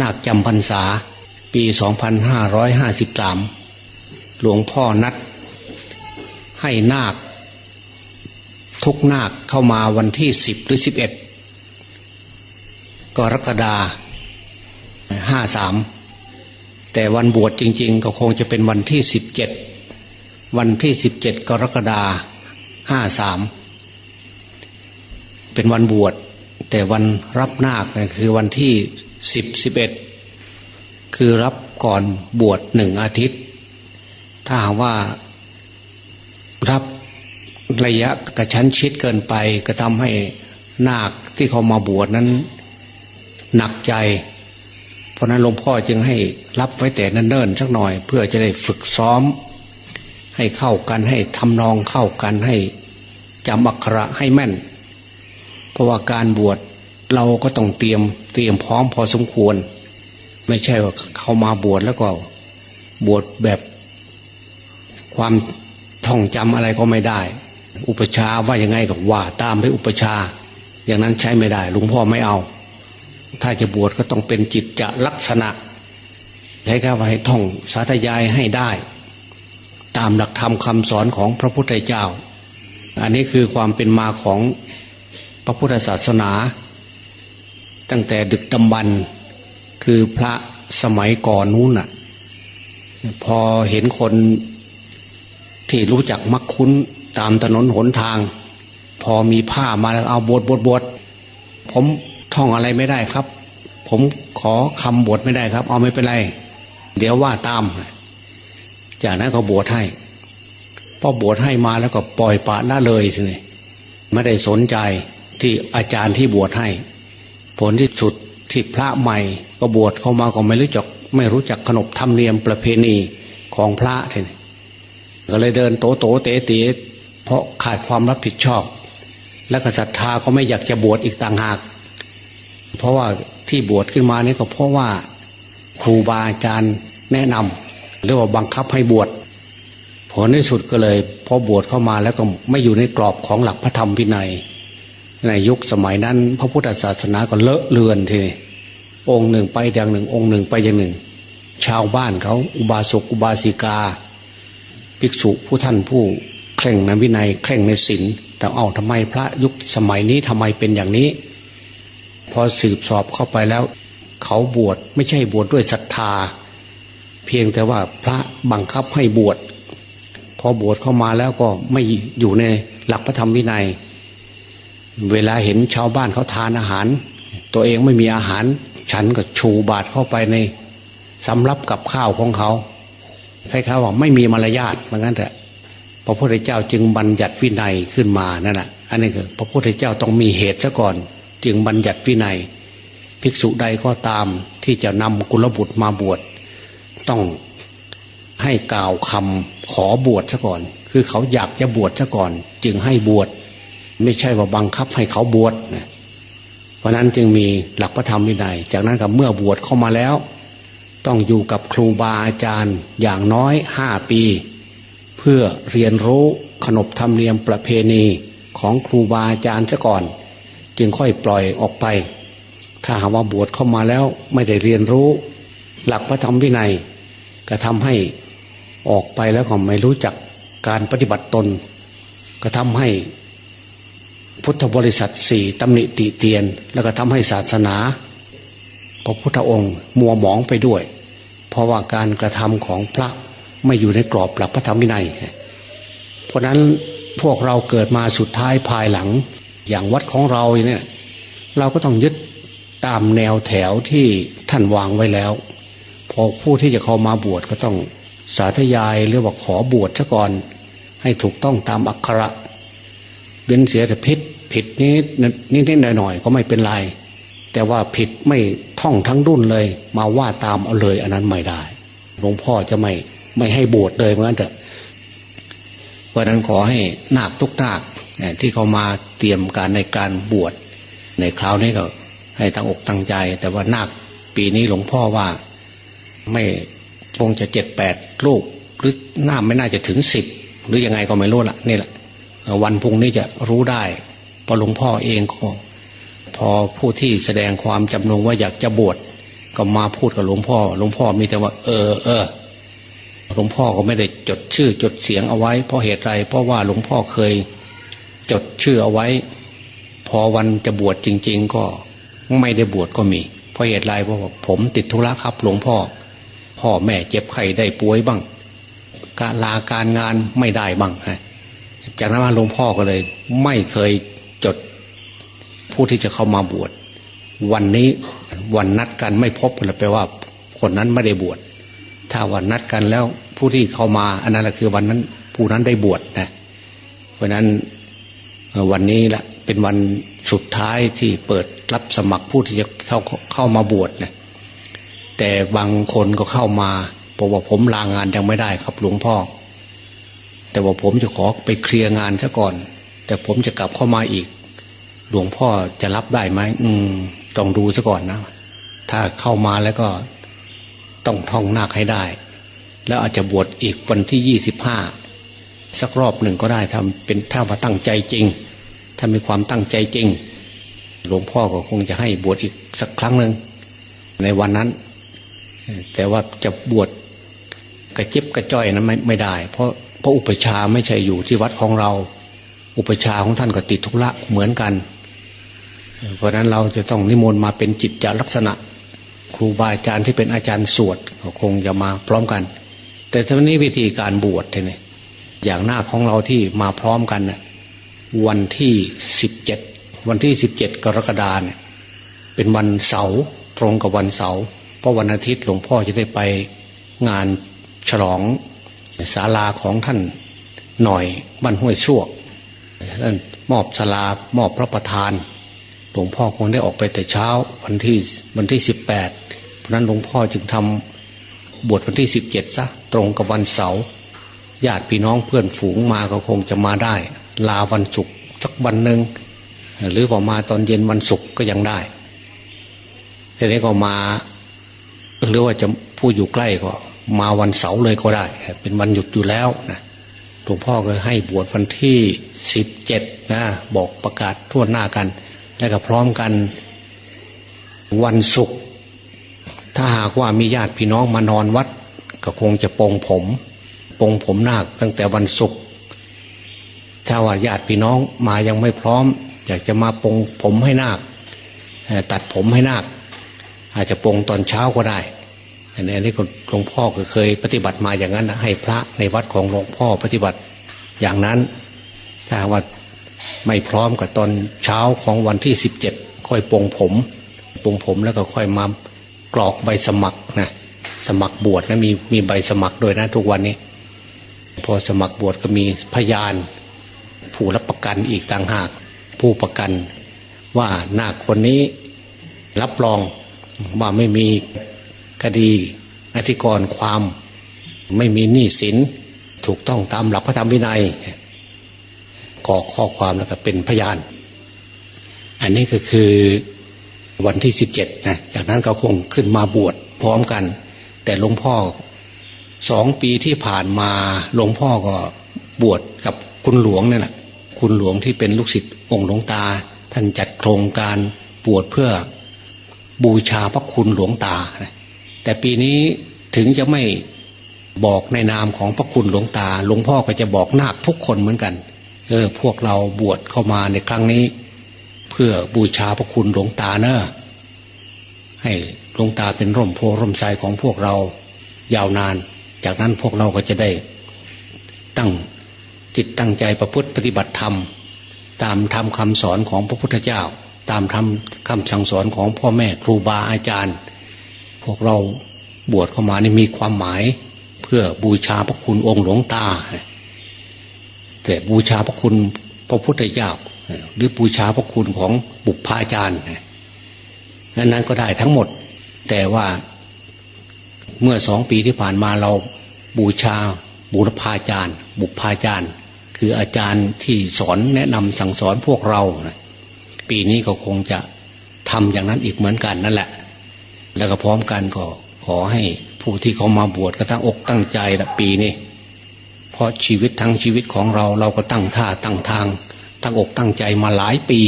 นาคจำพรรษา ปี 2553 หลวงพ่อนัด ให้นาค ทุกนาคเข้ามาวันที่ 10 หรือ 11 กรกฎาห้าสามแต่วันบวชจริง ๆ ก็คงจะเป็นวันที่ 17 วันที่ 17 กรกฎาห้าสามเป็นวันบวชแต่วันรับนาคคือวันที่ สิบสิบเอ็ดคือรับก่อนบวชหนึ่งอาทิตย์ ถ้าหากว่ารับระยะกระชั้นชิดเกินไปก็ทำให้นาคที่เขามาบวชนั้นหนักใจ เพราะนั้นหลวงพ่อจึงให้รับไว้แต่เนิ่นๆสักหน่อย เพื่อจะได้ฝึกซ้อม ให้เข้ากันให้ทำนองเข้ากันให้จำอักขระให้แม่น เพราะว่าการบวช เราก็ต้องเตรียมเตรียมพร้อมพอสมควร ไม่ใช่ว่าเขามาบวชแล้วก็บวชแบบความท่องจำอะไรก็ไม่ได้ อุปชาว่ายังไงก็ว่า ตามไปอุปชา อย่างนั้นใช้ไม่ได้หลวงพ่อไม่เอา ถ้าจะบวชก็ต้องเป็นจิตจะลักษณะให้ข้าให้ท่องสาธยายให้ได้ ตามหลักธรรมคำสอนของพระพุทธเจ้า อันนี้คือความเป็นมาของพระพุทธศาสนา ตั้งแต่ดึกดำบรรคือพระสมัยก่อนนู้นน่ะ พอเห็นคนที่รู้จักมักคุ้นตามถนนหนทาง พอมีผ้ามาแล้วเอาบวชบวชบวชผมท่องอะไรไม่ได้ครับ ผมขอคำบวชไม่ได้ครับ เอาไม่เป็นไร เดี๋ยวว่าตาม จากนั้นก็บวชให้พอบวชให้มาแล้วก็ปล่อยปละละเลยสินี่ไม่ได้สนใจที่อาจารย์ที่บวชให้ ผลที่สุดที่พระใหม่ก็บวชเข้ามาก็ไม่รู้จักไม่รู้จักขนบธรรมเนียมประเพณีของพระทีนี้ก็เลยเดินโตโตเตะเตะเพราะขาดความรับผิดชอบ และก็ศรัทธาก็ไม่อยากจะบวชอีกต่างหาก เพราะว่าที่บวชขึ้นมานี่ก็เพราะว่าครูบาอาจารย์แนะนำหรือว่าบังคับให้บวชผลในสุดก็เลยพอบวชเข้ามาแล้วก็ไม่อยู่ในกรอบของหลักพระธรรมวินัย ในยุคสมัยนั้น พระพุทธศาสนาก็เลอะเลือนทีนี้องค์หนึ่งไปอย่างหนึ่ง องค์หนึ่งไปอย่างหนึ่ง ชาวบ้านเขาอุบาสกอุบาสิกา ภิกษุผู้ท่านผู้เคร่งในวินัยเคร่งในศีลแต่เอาทำไมพระยุคสมัยนี้ทำไมเป็นอย่างนี้ พอสืบสอบเข้าไปแล้ว เขาบวชไม่ใช่บวชดด้วยศรัทธา เพียงแต่ว่าพระบังคับให้บวชพอบวชเข้ามาแล้วก็ไม่อยู่ในหลักพระธรรมวินัย เวลาเห็นชาวบ้านเขาทานอาหาร ตัวเองไม่มีอาหาร ฉันก็ชูบาตรเข้าไปในสำรับกับข้าวของเขาคล้ายๆว่าไม่มีมารยาทเหมือนกันแต่พระพุทธเจ้าจึงบัญญัติวินัยขึ้นมานั่นแหละอันนี้คือพระพุทธเจ้าต้องมีเหตุซะก่อน จึงบัญญัติวินัย ภิกษุใดก็ตามที่จะนำกุลบุตรมาบวชต้องให้กล่าวคำขอบวชซะก่อน คือเขาอยากจะบวชซะก่อน จึงให้บวช ไม่ใช่ว่าบังคับให้เขาบวชนะเพราะนั้นจึงมีหลักพระธรรมวินัย จากนั้นกับเมื่อบวชเข้ามาแล้ว ต้องอยู่กับครูบาอาจารย์อย่างน้อยห้าปี เพื่อเรียนรู้ขนบธรรมเนียมประเพณีของครูบาอาจารย์ซะก่อน จึงค่อยปล่อยออกไป ถ้าหากว่าบวชเข้ามาแล้วไม่ได้เรียนรู้ หลักพระธรรมวินัยก็ทำให้ออกไปแล้วก็ไม่รู้จักการปฏิบัติตน ก็ทำให้ พุทธบริษัทสี่ตำหนิติเตียน แล้วก็ทำให้ศาสนาพระพุทธองค์ มัวหมองไปด้วย เพราะว่าการกระทำของพระไม่อยู่ในกรอบหลักพระธรรมวินัย เพราะนั้นพวกเราเกิดมาสุดท้ายภายหลัง อย่างวัดของเราเนี่ยเราก็ต้องยึดตามแนวแถวที่ท่านวางไว้แล้ว พอผู้ที่จะเข้ามาบวชก็ต้องสาธยายหรือว่าขอบวชซะก่อน ให้ถูกต้องตามอักขระเว้นเสียแต่พิษ ผิดนิดนิดนิดหน่อยหน่อยก็ไม่เป็นไร แต่ว่าผิดไม่ท่องทั้งดุนเลย มาว่าตามเอาเลยอันนั้นไม่ได้หลวงพ่อจะไม่ไม่ให้บวชเลยเหมือนกันเถอะเพราะนั้นขอให้นาคทุกนาคที่เขามาเตรียมการในการบวชในคราวนี้ก็ให้ตั้งอกตั้งใจ แต่ว่านาคปีนี้หลวงพ่อว่าไม่คงจะเจ็ดแปดลูกหรือหน้าไม่น่าจะถึงสิบหรือยังไงก็ไม่รู้ละนี่แหละวันพุ่งนี้จะรู้ได้ พอหลวงพ่อเองก็พอผู้ที่แสดงความจำนงว่าอยากจะบวชก็มาพูดกับหลวงพ่อ หลวงพ่อมีแต่ว่า เออเออหลวงพ่อก็ไม่ได้จดชื่อจดเสียงเอาไว้ เพราะเหตุไร เพราะว่าหลวงพ่อเคยจดชื่อเอาไว้ พอวันจะบวชจริง ๆ ก็ไม่ได้บวชก็มี เพราะเหตุไรเพราะว่าผมติดธุระครับ หลวงพ่อ พ่อแม่เจ็บไข้ได้ป่วยบ้างการลาการงานไม่ได้บ้างฮะจากนั้นหลวงพ่อก็เลย ไม่เคย จดผู้ที่จะเข้ามาบวชวันนี้วันนัดกันไม่พบแปลว่าคนนั้นไม่ได้บวชถ้าวันนัดกันแล้วผู้ที่เข้ามาอันนั้นแหะคือวันนั้นผู้นั้นได้บวชนะเพราะนั้นวันนี้ละเป็นวันสุดท้ายที่เปิดรับสมัครผู้ที่จะเข้าเข้ามาบวชนะแต่บางคนก็เข้ามาบอกว่าผมลางานยังไม่ได้ครับหลวงพ่อ แต่ว่าผมจะขอไปเคลียร์งานซะก่อน แต่ผมจะกลับเข้ามาอีก หลวงพ่อจะรับได้ไหมอืมต้องดูซะก่อนนะ ถ้าเข้ามาแล้วก็ต้องท่องนาคให้ได้ แล้วอาจจะบวชอีกวันที่ยี่สิบห้าสักรอบหนึ่งก็ได้ทำเป็นถ้าว่าตั้งใจจริง ถ้ามีความตั้งใจจริง หลวงพ่อก็คงจะให้บวชอีกสักครั้งหนึ่งในวันนั้น แต่ว่าจะบวชกระจิบกระจ้อยนั้นไม่ไม่ได้ เพราะเพราะอุปชาไม่ใช่อยู่ที่วัดของเรา อุปชาของท่านก็ติดธุระเหมือนกัน เพราะนั้นเราจะต้องนิมนต์มาเป็นจิตจลักษณะ ครูบาอาจารย์ที่เป็นอาจารย์สวดก็คงจะมาพร้อมกัน แต่ทีนี้วิธีการบวชเนี่ยอย่างหน้าของเราที่มาพร้อมกันน่ะวันที่สิบเจ็ดวันที่สิบเจ็ดกรกฎาเนี่ยเป็นวันเสาร์ตรงกับวันเสาร์เพราะวันอาทิตย์หลวงพ่อจะได้ไปงานฉลองศาลาของท่านหน่อยบ้านห้วยชั่วท่านมอบศาลามอบพระประธาน หลวงพ่อคงได้ออกไปแต่เช้าวันที่วันที่สิบแปดเพราะนั้นหลวงพ่อจึงทำบวชวันที่สิบเจ็ดซะตรงกับวันเสาร์ญาติพี่น้องเพื่อนฝูงมาก็คงจะมาได้ ลาวันศุกร์สักวันหนึ่งหรือพอมาตอนเย็นวันศุกร์ก็ยังได้ทีนี้ก็มา หรือว่าจะผู้อยู่ใกล้ก็ มาวันเสาร์เลยก็ได้ เป็นวันหยุดอยู่แล้วนะหลวงพ่อก็ให้บวชวันที่สิบเจ็ดนะบอกประกาศทั่วหน้ากัน และก็พร้อมกันวันศุกร์ถ้าหากว่ามีญาติพี่น้องมานอนวัด ก็คงจะปรงผมปรงผมนาคตั้งแต่วันศุกร์ถ้าว่าญาติพี่น้องมายังไม่พร้อม อยากจะมาปรงผมให้นาคตัดผมให้นาคอาจจะปรงตอนเช้าก็ได้อันนี้หลวงพ่อก็เคยปฏิบัติมาอย่างนั้นนะให้พระในวัดของหลวงพ่อปฏิบัติอย่างนั้น ถ้าว่า ไม่พร้อมกับตอนเช้าของวันที่สิบเจ็ดค่อยปรงผมปรงผมแล้วก็ค่อยมากรอกใบสมัครนะสมัครบวชนะมีมีใบสมัครด้วยนะทุกวันนี้ พอสมัครบวชก็มีพยาน ผู้รับประกันอีกต่างหาก ผู้ประกันว่าหน้าคคนนี้รับรองว่าไม่มีคดีอธิกรณ์ความ ไม่มีหนี้สินถูกต้องตามหลักพระธรรมวินัย กรอกข้อความแล้วก็เป็นพยาน อันนี้ก็คือวันที่สิบเจ็ดนะจากนั้นก็คงขึ้นมาบวชพร้อมกัน แต่หลวงพ่อสองปีที่ผ่านมาหลวงพ่อก็บวชกับคุณหลวงเนี่ยแหละคุณหลวงที่เป็นลูกศิษย์องค์หลวงตา ท่านจัดโครงการบวชเพื่อบูชาพระคุณหลวงตา แต่ปีนี้ถึงจะไม่บอกในนามของพระคุณหลวงตา หลวงพ่อก็จะบอกนาคทุกคนเหมือนกัน เออพวกเราบวชเข้ามาในครั้งนี้ เพื่อบูชาพระคุณหลวงตาเนอะให้หลวงตาเป็นร่มโพร่มไทรของพวกเรายาวนาน จากนั้นพวกเราก็จะได้ ตั้งจิตตั้งใจประพฤติปฏิบัติธรรม ตามธรรมคำสอนของพระพุทธเจ้า ตามธรรมคำสั่งสอนของพ่อแม่ครูบาอาจารย์ พวกเราบวชเข้ามานี่มีความหมาย เพื่อบูชาพระคุณองค์หลวงตา แต่บูชาพระคุณพระพุทธเจ้าหรือบูชาพระคุณของบุพาจารย์นั้นนั้นก็ได้ทั้งหมด แต่ว่าเมื่อสองปีที่ผ่านมาเราบูชาบุรพาจารย์ บุพาจารย์ คืออาจารย์ที่สอนแนะนำสั่งสอนพวกเรา ปีนี้ก็คงจะทำอย่างนั้นอีกเหมือนกันนั่นแหละ แล้วก็พร้อมกันก็ขอให้ผู้ที่เขามาบวชก็ตั้งอกตั้งใจละปีนี้ เพราะชีวิตทั้งชีวิตของเราเราก็ตั้งท่าตั้งทาง ตั้งอกตั้งใจมาหลายปี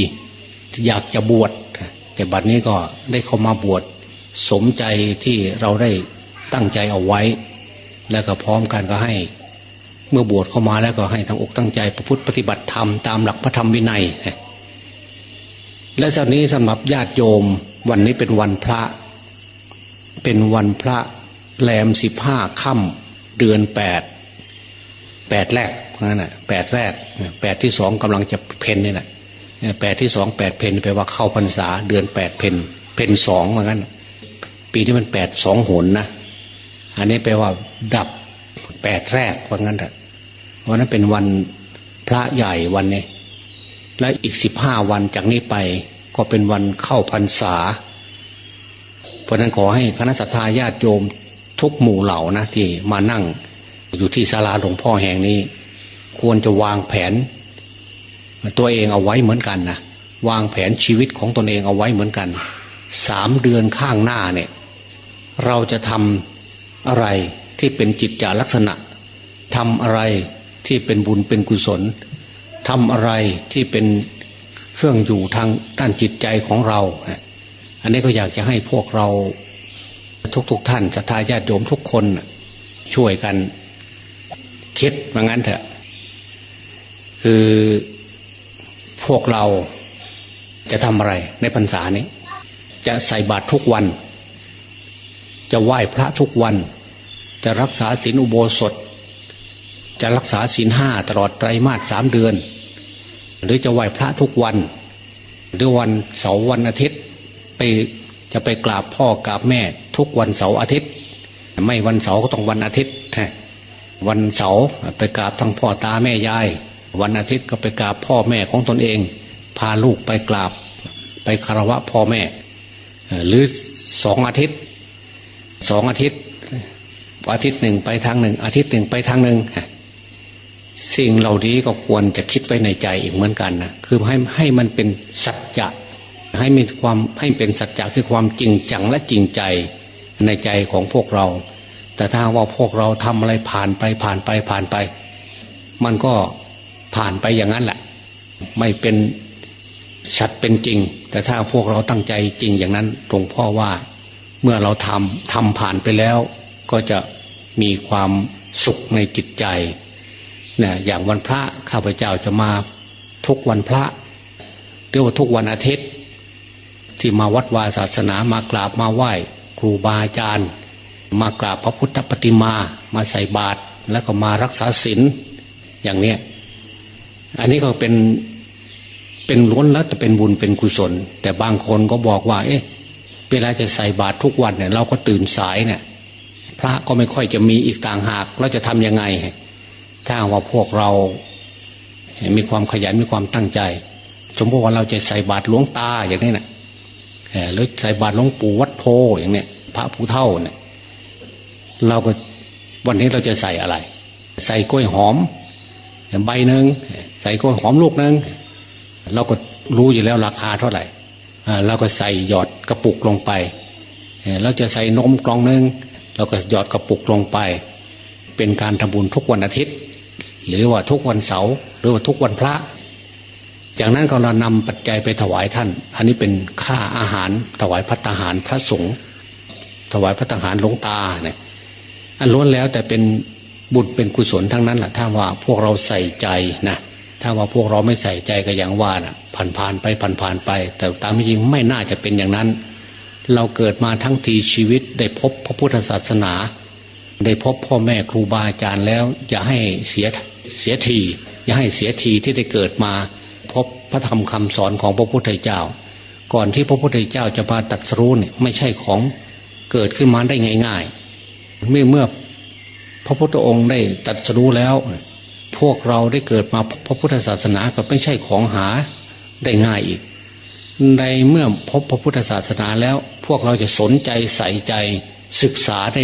อยากจะบวชแต่บัดนี้ก็ได้เข้ามาบวชสมใจที่เราได้ตั้งใจเอาไว้ แล้วก็พร้อมกันก็ให้ เมื่อบวชเข้ามาแล้วก็ให้ทั้งอกตั้งใจประพฤติปฏิบัติธรรมตามหลักพระธรรมวินัย และจากนี้สำหรับญาติโยมวันนี้เป็นวันพระ เป็นวันพระแรมสิบห้าค่ำเดือนแปด แปดแรกนั่นแหะแปดแรกแปดที่สองกำลังจะเพนนี่แหละแปดที่สองแปดเพนแปลว่าเข้าพรรษาเดือนแปดเพนเพนสองเหมือนกันปีที่มันแปดสองหนนะอันนี้แปลว่า ดับแปดแรกว่างั้นแหละวันนั้นเป็นวันพระใหญ่วันนี้ และอีกสิบห้าวันจากนี้ไปก็เป็นวันเข้าพรรษา เพราะนั้นขอให้คณะสัตยาญาติโยมทุกหมู่เหล่านะที่มานั่ง อยู่ที่ศาลาหลวงพ่อแห่งนี้ ควรจะวางแผน ตัวเองเอาไว้เหมือนกันนะวางแผนชีวิตของตนเองเอาไว้เหมือนกันสามเดือนข้างหน้าเนี่ย เราจะทำอะไรที่เป็นจิตจาลักษณะทำอะไรที่เป็นบุญเป็นกุศลทำอะไรที่เป็นเครื่องอยู่ทางด้านจิตใจของเรา อันนี้ก็อยากจะให้พวกเราทุกๆทท่านศรัทธาญาติโยมทุกคนช่วยกัน คิดว่างั้นเถอะ คือพวกเราจะทำอะไรในพรรษานี้ จะใส่บาตรทุกวัน จะไหว้พระทุกวัน จะรักษาศีลอุโบสถ จะรักษาศีลห้าตลอดไตรมาสสามเดือน หรือจะไหว้พระทุกวัน หรือวันเสาร์วันอาทิตย์ ไปจะไปกราบพ่อกราบแม่ทุกวันเสาร์อาทิตย์ ไม่วันเสาร์ก็ต้องวันอาทิตย์ วันเสาร์ไปกราบทั้งพ่อตาแม่ยาย วันอาทิตย์ก็ไปกราบพ่อแม่ของตนเอง พาลูกไปกราบ ไปคารวะพ่อแม่ หรือสองอาทิตย์สองอาทิตย์ อาทิตย์หนึ่งไปทางหนึ่ง อาทิตย์หนึ่งไปทางหนึ่งสิ่งเหล่านี้ก็ควรจะคิดไว้ในใจอีกเหมือนกันนะคือให้ให้มันเป็นสัจจะให้มีความให้เป็นสัจจะคือความจริงจังและจริงใจในใจของพวกเรา แต่ถ้าว่าพวกเราทำอะไรผ่านไปผ่านไปผ่านไป มันก็ผ่านไปอย่างนั้นแหละ ไม่เป็นชัดเป็นจริง แต่ถ้าพวกเราตั้งใจจริงอย่างนั้นหลวงพ่อว่าเมื่อเราทำทำผ่านไปแล้ว ก็จะมีความสุขในจิตใจเนี่ยอย่างวันพระข้าพเจ้าจะมาทุกวันพระเรียกว่าทุกวันอาทิตย์ ที่มาวัดวาศาสนามากราบมาไหว้ ครูบาอาจารย์ มากราบพระพุทธปฏิมามาใส่บาตรแล้วก็มารักษาศีลอย่างเนี้ยอันนี้ก็เป็นเป็นล้วนแล้วจะเป็นบุญเป็นกุศล แต่บางคนก็บอกว่า เอ๊ะเวลาจะใส่บาตรทุกวันเนี่ย เราก็ตื่นสายเนี่ย พระก็ไม่ค่อยจะมีอีกต่างหากเราจะทำยังไง ถ้าว่าพวกเรามีความขยันมีความตั้งใจ สมมติว่าเราจะใส่บาตรหลวงตาอย่างนี้นะหรือใส่บาตรหลวงปู่วัดโพอย่างเนี้ยพระผู้เท่าเนี่ย เราก็วันนี้เราจะใส่อะไร ใส่กล้วยหอมใบหนึ่งใส่กล้วยหอมลูกหนึ่งเราก็รู้อยู่แล้วราคาเท่าไหร่เราก็ใส่หยอดกระปุกลงไปเราจะใส่นมกล่องหนึ่งเราก็หยอดกระปุกลงไป เป็นการทำบุญทุกวันอาทิตย์ หรือว่าทุกวันเสาร์หรือว่าทุกวันพระ จากนั้นก็เรานำปัจจัยไปถวายท่าน อันนี้เป็นค่าอาหารถวายพัตาหารพระสงฆ์ถวายพัตาหารหลวงตาเนี่ย อันล้วนแล้วแต่เป็นบุญเป็นกุศลทั้งนั้นแหละถ้าว่าพวกเราใส่ใจนะถ้าว่าพวกเราไม่ใส่ใจก็อย่างว่านะผ่านผ่านไปผ่านผ่านไป แต่ตามจริงไม่น่าจะเป็นอย่างนั้น เราเกิดมาทั้งทีชีวิตได้พบพระพุทธศาสนา ได้พบพ่อแม่ครูบาอาจารย์แล้ว อย่าให้เสียเสียที อย่าให้เสียทีที่ได้เกิดมา พบพระธรรมคำสอนของพระพุทธเจ้า ก่อนที่พระพุทธเจ้าจะมาตัดสู้เนี่ยไม่ใช่ของเกิดขึ้นมาได้ง่าย ๆ เมื่อเมื่อพระพุทธองค์ได้ตัดสู้แล้ว พวกเราได้เกิดมาพระพุทธศาสนาก็ไม่ใช่ของหาได้ง่ายอีก ในเมื่อพบพระพุทธศาสนาแล้ว พวกเราจะสนใจใส่ใจศึกษาใน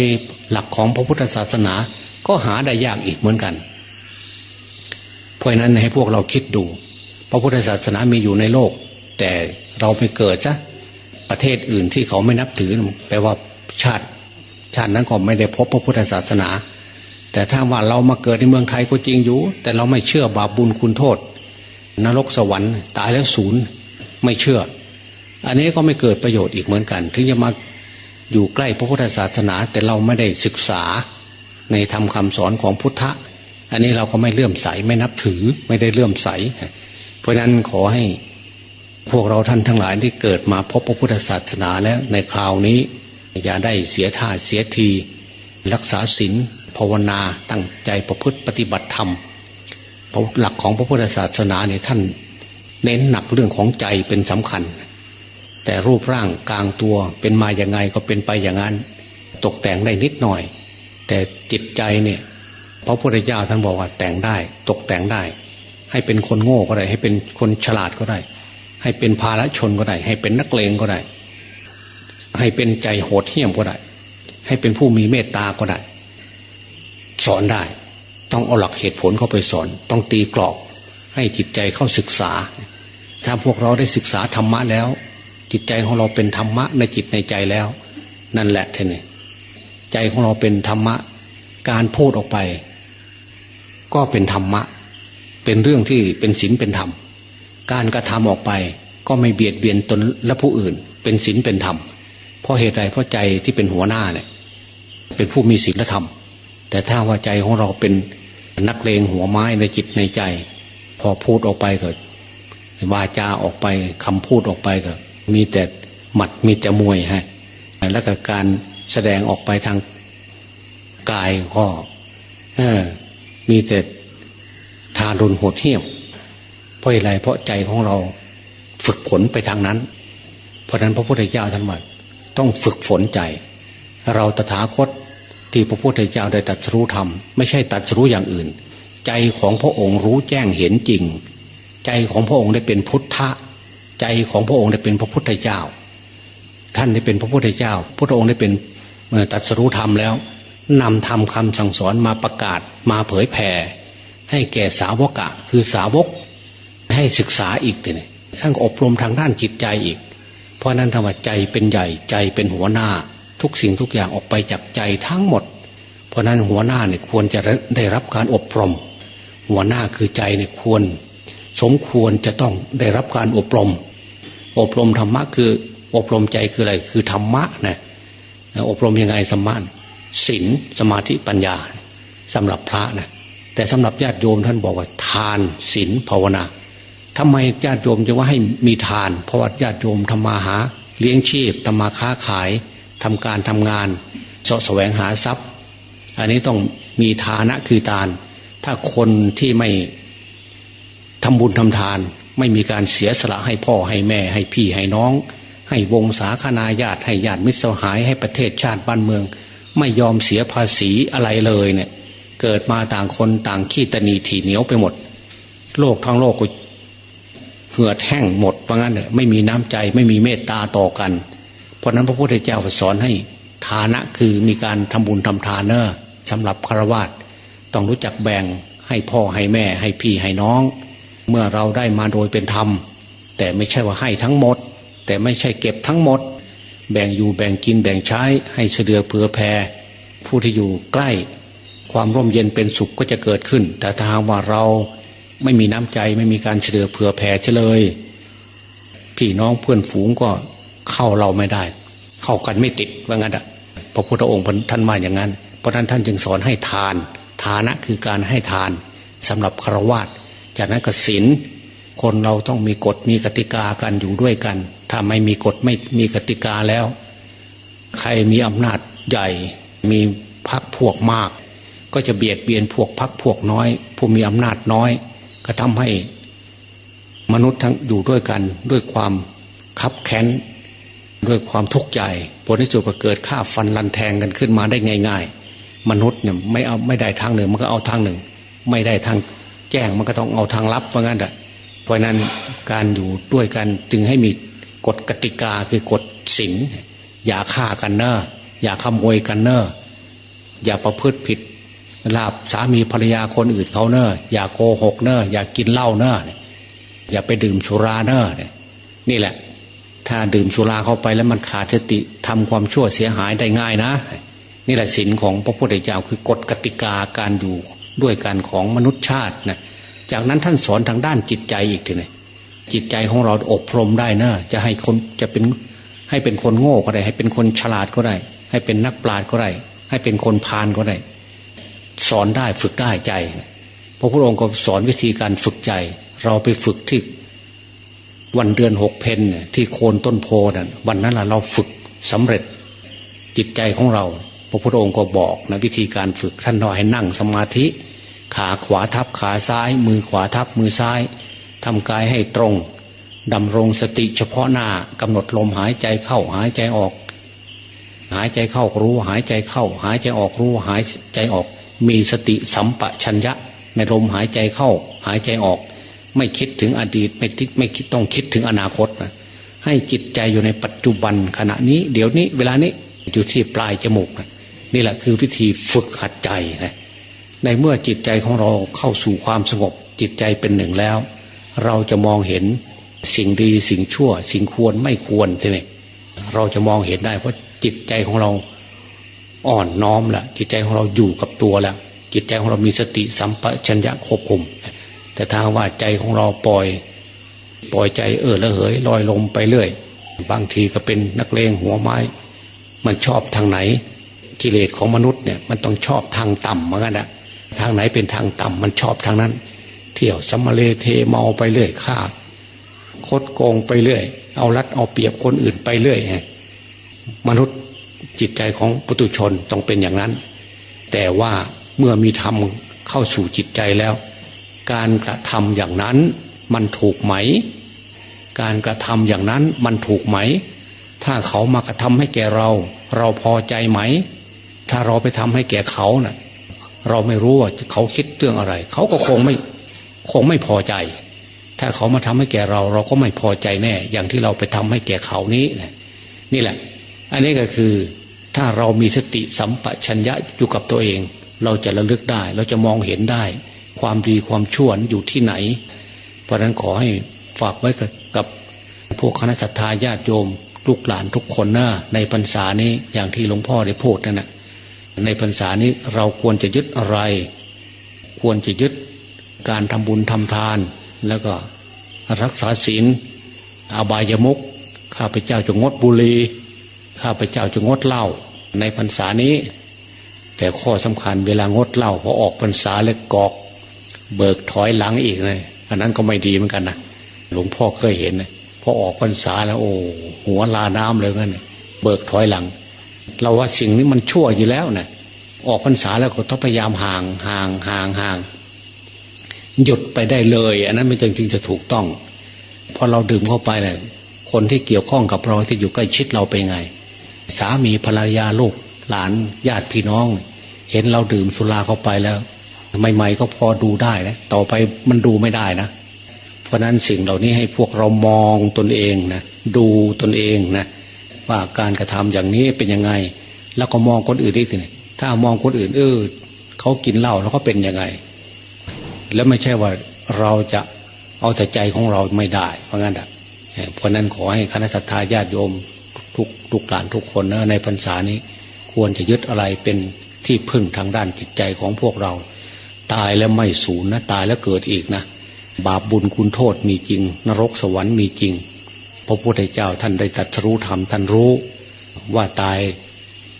หลักของพระพุทธศาสนา ก็หาได้ยากอีกเหมือนกัน เพราะนั้นให้พวกเราคิดดู พระพุทธศาสนามีอยู่ในโลก แต่เราไปเกิดซะประเทศอื่นที่เขาไม่นับถือแปลว่าชาติ ชาตินั้นก็ไม่ได้พบพระพุทธศาสนา แต่ถ้าว่าเรามาเกิดในเมืองไทยก็จริงอยู่ แต่เราไม่เชื่อบาปบุญคุณโทษ นรกสวรรค์ ตายแล้วศูนย์ไม่เชื่อ อันนี้ก็ไม่เกิดประโยชน์อีกเหมือนกัน ถึงจะมาอยู่ใกล้พระพุทธศาสนา แต่เราไม่ได้ศึกษาในธรรมคาสอนของพุทธะ อันนี้เราก็ไม่เลื่อมใสไม่นับถือไม่ได้เลื่อมใส เพราะนั้นขอให้พวกเราท่านทั้งหลายที่เกิดมาพบพระพุทธศาสนาแล้วในคราวนี้ อย่าได้เสียท่าเสียที รักษาศีลภาวนาตั้งใจประพฤติปฏิบัติธรรมเพราะหลักของพระพุทธศาสนาเนี่ยท่านเน้นหนักเรื่องของใจเป็นสำคัญ แต่รูปร่างกลางตัวเป็นมาอย่างไงก็เป็นไปอย่างนั้น ตกแต่งได้นิดหน่อย แต่จิตใจเนี่ยพระพุทธเจ้าท่านบอกว่าแต่งได้ตกแต่งได้ ให้เป็นคนโง่ก็ได้ ให้เป็นคนฉลาดก็ได้ ให้เป็นภาลชนก็ได้ ให้เป็นนักเลงก็ได้ ให้เป็นใจโหดเหี้ยมก็ได้ ให้เป็นผู้มีเมตตาก็ได้ สอนได้ ต้องเอาหลักเหตุผลเข้าไปสอน ต้องตีกรอบให้จิตใจเข้าศึกษา ถ้าพวกเราได้ศึกษาธรรมะแล้ว จิตใจของเราเป็นธรรมะในจิตในใจแล้ว นั่นแหละท่านี่ใจของเราเป็นธรรมะ การพูดออกไป ก็เป็นธรรมะ เป็นเรื่องที่เป็นศีลเป็นธรรม การกระทำออกไป ก็ไม่เบียดเบียนตนและผู้อื่น เป็นศีลเป็นธรรม เพราะเหตุใดเพราะใจที่เป็นหัวหน้าเนี่ย เป็นผู้มีศีลธรรม แต่ถ้าว่าใจของเราเป็นนักเลงหัวไม้ในจิตในใจ พอพูดออกไปก็วาจาออกไปคำพูดออกไปก็ มีแต่หมัดมีแต่มวยฮะแล้วก็การแสดงออกไปทางกายก็เออ มีแต่ทารุณโหดเหี้ยมเพราะอะไรเพราะใจของเราฝึกฝนไปทางนั้น เพราะนั้นพระพุทธเจ้าท่านว่า ต้องฝึกฝนใจ เราตถาคตที่พระพุทธเจ้าได้ตรัสรู้ธรรมไม่ใช่ตรัสรู้อย่างอื่น ใจของพระองค์รู้แจ้งเห็นจริง ใจของพระองค์ได้เป็นพุทธะ ใจของพระองค์ได้เป็นพระพุทธเจ้า ท่านได้เป็นพระพุทธเจ้า พระองค์ได้เป็นตรัสรู้ธรรมแล้วนำธรรมคำสั่งสอนมาประกาศมาเผยแผ่ให้แก่สาวกะ คือสาวกให้ศึกษาอีกเนี่ยท่านอบรมทางด้านจิตใจอีก เพราะนั้นธรรมะใจเป็นใหญ่ใจเป็นหัวหน้า ทุกสิ่งทุกอย่างออกไปจากใจทั้งหมด เพราะนั้นหัวหน้าเนี่ยควรจะได้รับการอบรม หัวหน้าคือใจเนี่ยควร สมควรจะต้องได้รับการอบรม อบรมธรรมะคืออบรมใจคืออะไรคือธรรมะนะอบรมยังไงสมานศีลสมาธิปัญญาสำหรับพระนะแต่สำหรับญาติโยมท่านบอกว่าทานศีลภาวนา ทำไมญาติโยมจะว่าให้มีทาน เพราะว่าญาติโยมทำมาหา เลี้ยงชีพทำมาค้าขายทำการทำงานสะแสวงหาทรัพย์ อันนี้ต้องมีฐานะคือทาน ถ้าคนที่ไม่ทำบุญทำทาน ไม่มีการเสียสละให้พ่อให้แม่ ให้พี่ให้น้อง ให้วงศาคณาญาติให้ญาติมิตรสหายให้ประเทศชาติบ้านเมือง ไม่ยอมเสียภาษีอะไรเลยเนี่ย เกิดมาต่างคนต่างขี้ตนีถี่เหนียวไปหมด โลกทั้งโลกก็ เหือดแห้งหมดเพราะงั้นเนี่ยไม่มีน้ำใจไม่มีเมตตาต่อกัน เพราะนั้นพระพุทธเจ้าสอนให้ฐานะคือมีการทำบุญทำทานเนอะสำหรับฆราวาสต้องรู้จักแบ่งให้พ่อให้แม่ให้พี่ให้น้อง เมื่อเราได้มาโดยเป็นธรรม แต่ไม่ใช่ว่าให้ทั้งหมด แต่ไม่ใช่เก็บทั้งหมด แบ่งอยู่แบ่งกินแบ่งใช้ให้เฉลือเผื่อแผ่ผู้ที่อยู่ใกล้ ความร่มเย็นเป็นสุขก็จะเกิดขึ้น แต่ถ้าหากว่าเรา ไม่มีน้ำใจไม่มีการเฉลือเผื่อแผ่เฉลยพี่น้องเพื่อนฝูงก็เข้าเราไม่ได้ เข้ากันไม่ติดว่างั้นอะพระพุทธองค์ท่านมาอย่างนั้น เพราะนั้นท่านจึงสอนให้ทาน ทานะคือการให้ทานสำหรับฆราวาสจากนั้นก็ศีลคนเราต้องมีกฎมีกติกากันอยู่ด้วยกัน ถ้าไม่มีกฎไม่มีกติกาแล้ว ใครมีอำนาจใหญ่ มีพักพวกมาก ก็จะเบียดเบียนพวกพักพวกน้อย ผู้มีอำนาจน้อย ก็ทำให้มนุษย์ทั้งอยู่ด้วยกันด้วยความคับแค้นด้วยความทุกข์ใจผลที่สุดก็เกิดฆ่าฟันลันแทงกันขึ้นมาได้ง่าย ๆ มนุษย์เนี่ยไม่เอาไม่ได้ทางหนึ่ง มันก็เอาทางหนึ่ง ไม่ได้ทางแจ้งมันก็ต้องเอาทางลับเพราะงั้นแหะเพราะนั้นการอยู่ด้วยกันจึงให้มีกฎกติกาคือกฎศีลอย่าฆ่ากันเนอะอย่าขโมยกันเนอะอย่าประพฤติผิด ลาบสามีภรรยาคนอื่นเขาเนอะอย่าโกหกเนอะอย่ากินเหล้าเนอะอย่าไปดื่มสุราเนอะนี่แหละ ถ้าดื่มสุราเข้าไปแล้วมันขาดสติทำความชั่วเสียหายได้ง่ายนะ นี่แหละศีลของพระพุทธเจ้าคือกฎกติกาการอยู่ด้วยกันของมนุษยชาตินะจากนั้นท่านสอนทางด้านจิตใจอีกทีนึงจิตใจของเราอบรมได้นะจะให้คนจะเป็นให้เป็นคนโง่ก็ได้ ให้เป็นคนฉลาดก็ได้ ให้เป็นนักปราชญ์ก็ได้ ให้เป็นคนพาลก็ได้ สอนได้ฝึกได้ใจพระพุทธองค์ก็สอนวิธีการฝึกใจ เราไปฝึกที่วันเดือนหกเพนที่โคนต้นโพนั่นวันนั้นละเราฝึกสำเร็จจิตใจของเรา พระพุทธองค์ก็บอกนะวิธีการฝึกท่านน้อยให้นั่งสมาธิ ขาขวาทับขาซ้าย มือขวาทับมือซ้ายทำกายให้ตรงดำรงสติเฉพาะหน้ากำหนดลมหายใจเข้าหายใจออก หายใจเข้ารู้หายใจเข้า หายใจออกรู้หายใจออก มีสติสัมปชัญญะ ในลมหายใจเข้าหายใจออก ไม่คิดถึงอดีตไม่คิดไม่คิดต้องคิดถึงอนาคตนะให้จิตใจอยู่ในปัจจุบันขณะนี้ เดี๋ยวนี้ เวลานี้อยู่ที่ปลายจมูกนะนี่แหละคือวิธีฝึกหัดใจนะในเมื่อจิตใจของเราเข้าสู่ความสงบจิตใจเป็นหนึ่งแล้ว เราจะมองเห็นสิ่งดีสิ่งชั่ว สิ่งควรไม่ควรทีนี้เราจะมองเห็นได้เพราะจิตใจของเรา อ่อนน้อมแล้วจิตใจของเราอยู่กับตัวแล้วจิตใจของเรามีสติสัมปชัญญะควบคุม แต่ถ้าว่าใจของเราปล่อย ปล่อยใจเออละเหยลอยลมไปเรื่อย บางทีก็เป็นนักเลงหัวไม้ มันชอบทางไหน กิเลสของมนุษย์เนี่ยมันต้องชอบทางต่ำเหมือนกันนะทางไหนเป็นทางต่ำมันชอบทางนั้น เที่ยวสมมาเลเทเมาไปเรื่อยฆ่าคดโกงไปเรื่อย เอารัดเอาเปรียบคนอื่นไปเรื่อยมนุษย์ จิตใจของปุตุชนต้องเป็นอย่างนั้น แต่ว่าเมื่อมีธรรมเข้าสู่จิตใจแล้ว การกระทำอย่างนั้นมันถูกไหม การกระทำอย่างนั้นมันถูกไหม ถ้าเขามากระทำให้แก่เรา เราพอใจไหม ถ้าเราไปทำให้แก่เขานะ่ะ เราไม่รู้ว่าเขาคิดเรื่องอะไร เขาก็คงไม่คงไม่พอใจ ถ้าเขามาทำให้แก่เรา เราก็ไม่พอใจแน่ อย่างที่เราไปทำให้แก่เขานี้นะนี่แหละ อันนี้ก็คือถ้าเรามีสติสัมปชัญญะอยู่กับตัวเอง เราจะระลึกได้ เราจะมองเห็นได้ ความดีความชั่วอยู่ที่ไหน เพราะนั้นขอให้ฝากไว้กับพวกคณะสัตยาญาติโยม ลูกหลานทุกคนนะในพรรษานี้อย่างที่หลวงพ่อได้พูดนั่นแหะในพรรษานี้เราควรจะยึดอะไร ควรจะยึดการทำบุญทำทาน แล้วก็รักษาศีลอบายมุกข้าพเจ้าจะงดบุหรี่ ข้าพเจ้าจะงดเหล้าในพรรษานี้ แต่ข้อสำคัญเวลางดเหล้าพอออกพรรษาแล้วกอก เบิกถอยหลังอีกเลยอันนั้นก็ไม่ดีเหมือนกันนะหลวงพ่อเคยเห็นนะพอออกพรรษาแล้ว โอ้หัวลาน้ำเลยกันเบิกถอยหลัง เราว่าสิ่งนี้มันชั่วอยู่แล้วนะออกพรรษาแล้วก็ต้องพยายามห่างห่างห่างห่างหยุดไปได้เลย อันนั้นมันจริงๆจะถูกต้องพอเราดื่มเข้าไปเลยคนที่เกี่ยวข้องกับเราที่อยู่ใกล้ชิดเราเป็นไง สามีภรรยาลูกหลานญาติพี่น้อง เห็นเราดื่มสุราเข้าไปแล้วใหม่ๆก็พอดูได้นะต่อไปมันดูไม่ได้นะ เพราะนั้นสิ่งเหล่านี้ให้พวกเรามองตนเองนะดูตนเองนะว่าการกระทำอย่างนี้เป็นยังไง แล้วก็มองคนอื่นอีกทีถ้ามองคนอื่น เออเขากินเหล้าแล้วก็เป็นยังไง แล้วไม่ใช่ว่าเราจะเอาแต่ใจของเราไม่ได้ เพราะงั้นอะเพราะนั้นขอให้คณะสัตยาญาติโยม ทุกทุกหลานทุกคนนะในพรรษานี้ ควรจะยึดอะไรเป็นที่พึ่งทางด้านจิตใจของพวกเรา ตายแล้วไม่สูญนะตายแล้วเกิดอีกนะ บาปบุญคุณโทษมีจริง นรกสวรรค์มีจริงพระพุทธเจ้าท่านได้ตรัสรู้ธรรมท่านรู้ ว่าตาย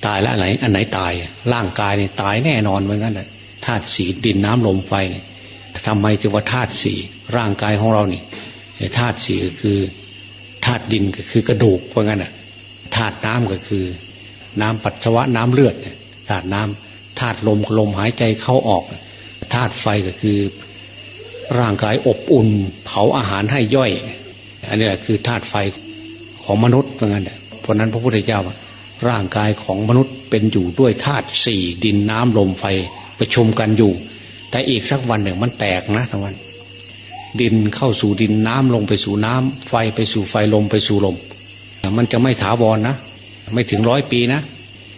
ตายแล้วอันไหนอันไหนตาย ร่างกายเนี่ยตายแน่นอนเหมือนกันนะธาตุสีดินน้ำลมไฟเนี่ยทำไมจึงว่าธาตุสีร่างกายของเรานี่ธาตุสีคือธาตุดินก็คือกระดูกเพราะงั้นอะ ธาตุน้ำก็คือ น้ำปัสสาวะน้ำเลือดธาตุน้ำธาตุลมลมหายใจเข้าออกธาตุไฟก็คือ ร่างกายอบอุ่น เผาอาหารให้ย่อย อันนี้แหละคือธาตุไฟของมนุษย์เพราะงั้นเพราะนั้นพระพุทธเจ้าร่างกายของมนุษย์เป็นอยู่ด้วยธาตุสี่ดินน้ำลมไฟประชุมกันอยู่ แต่อีกสักวันหนึ่งมันแตกนะทั้งวัน ดินเข้าสู่ดินน้ำลงไปสู่น้ำไฟไปสู่ไฟลมไปสู่ลม มันจะไม่ถาวรนนะไม่ถึงร้อยปีนะ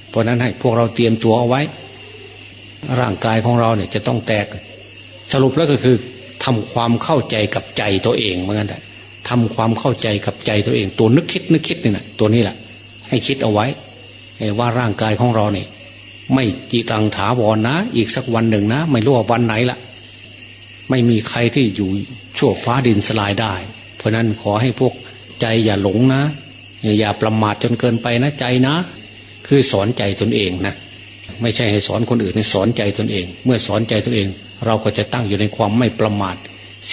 เพราะนั้นให้พวกเราเตรียมตัวเอาไว้ ร่างกายของเราเนี่ยจะต้องแตก สรุปแล้วก็คือทำความเข้าใจกับใจตัวเองเหมือนกันทำความเข้าใจกับใจตัวเอง ตัวนึกคิดนึกคิดนี่แหละตัวนี้แหละให้คิดเอาไว้ว่าร่างกายของเราเนี่ยไม่จีรังถาวรนนะ อีกสักวันหนึ่งนะ ไม่รู้ว่าวันไหนละไม่มีใครที่อยู่ชั่วฟ้าดินสลายได้ เพราะนั้นขอให้พวกใจอย่าหลงนะ อย่าประมาทจนเกินไปนะใจนะ คือสอนใจตนเองนะไม่ใช่ให้สอนคนอื่นให้สอนใจตนเอง เมื่อสอนใจตนเอง เราก็จะตั้งอยู่ในความไม่ประมาท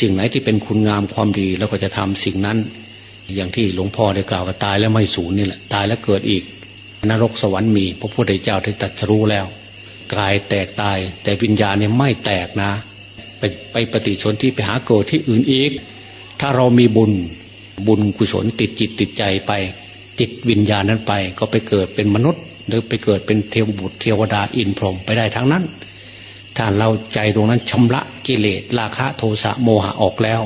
สิ่งไหนที่เป็นคุณงามความดีเราก็จะทำสิ่งนั้น อย่างที่หลวงพ่อได้กล่าวว่าตายแล้วไม่สูญนี่แหละตายแล้วเกิดอีก นรกสวรรค์มีพระพุทธเจ้าได้ตรัสรู้แล้วกายแตกตาย แต่วิญญาณเนี่ยไม่แตกนะ ไปไปปฏิสนธิไปหาเกิดที่อื่นอีก ถ้าเรามีบุญ บุญกุศลติดจิตติดใจไป จิตวิญญาณนั้นไป ก็ไปเกิดเป็นมนุษย์ หรือไปเกิดเป็นเทวบุตรเทวดาอินพรหมไปได้ทั้งนั้น ถ้าเราใจตรงนั้นชำระกิเลสราคะโทสะโมหะออกแล้ว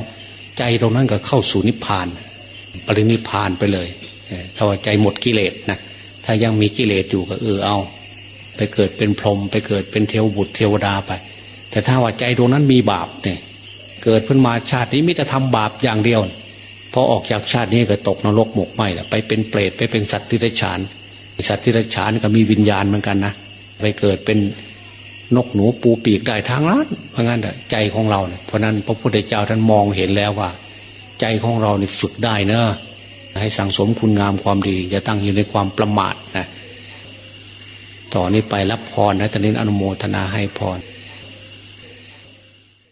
ใจตรงนั้นก็เข้าสู่นิพพาน ปรินิพพานไปเลยถ้าว่าใจหมดกิเลสนะถ้ายังมีกิเลสอยู่ก็เออเอา ไปเกิดเป็นพรหมไปเกิดเป็นเทวบุตรเทวดาไป แต่ถ้าว่าใจดวงนั้นมีบาปเนี่ยเกิดขึ้นมาชาตินี้มิจะทำบาปอย่างเดียว อออกจากชาตินี้ก็ตกนรกหมกไหมละไปเป็นเปรตไปเป็นสัตว์ที่ไรฉานสัตว์ที่ไรฉานก็มีวิญญาณเหมือนกันนะไปเกิดเป็นนกหนูปูปีกได้ทางนั้นเพราะงั้นใจของเราเนี่ยเพราะนั้นพระพุทธเจ้าท่านมองเห็นแล้วว่า ใจของเราเนี่ยฝึกได้เนอะให้สั่งสมคุณงามความดี อย่าตั้งอยู่ในความประมาทนะต่อนนี้ไปรับพรนะตอนนี้อนุโมทนาให้พร